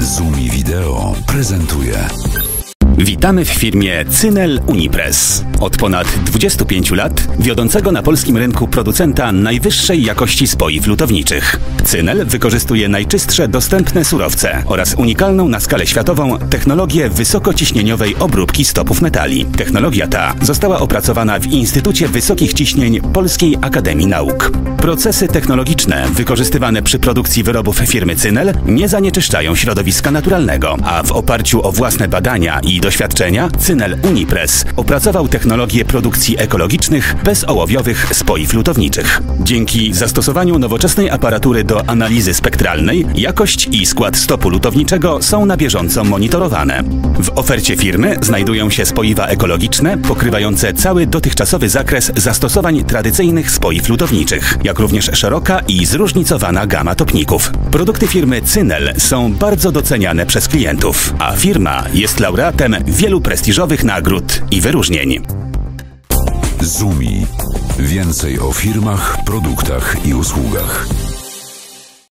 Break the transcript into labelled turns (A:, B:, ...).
A: Zumi Wideo prezentuje.
B: Witamy w firmie Cynel Unipress. Od ponad 25 lat wiodącego na polskim rynku producenta najwyższej jakości spoi flutowniczych. Cynel wykorzystuje najczystsze dostępne surowce oraz unikalną na skalę światową technologię wysokociśnieniowej obróbki stopów metali. Technologia ta została opracowana w Instytucie Wysokich Ciśnień Polskiej Akademii Nauk. Procesy technologiczne wykorzystywane przy produkcji wyrobów firmy Cynel nie zanieczyszczają środowiska naturalnego, a w oparciu o własne badania i doświadczenia Cynel Unipress opracował technologię produkcji ekologicznych, bezołowiowych spoi flutowniczych. Dzięki zastosowaniu nowoczesnej aparatury do analizy spektralnej, jakość i skład stopu lutowniczego są na bieżąco monitorowane. W ofercie firmy znajdują się spoiwa ekologiczne, pokrywające cały dotychczasowy zakres zastosowań tradycyjnych spoi flutowniczych, jak również szeroka i zróżnicowana gama topników. Produkty firmy Cynel są bardzo doceniane przez klientów, a firma jest laureatem wielu prestiżowych nagród i wyróżnień.
A: Zumi. Więcej o firmach, produktach i usługach.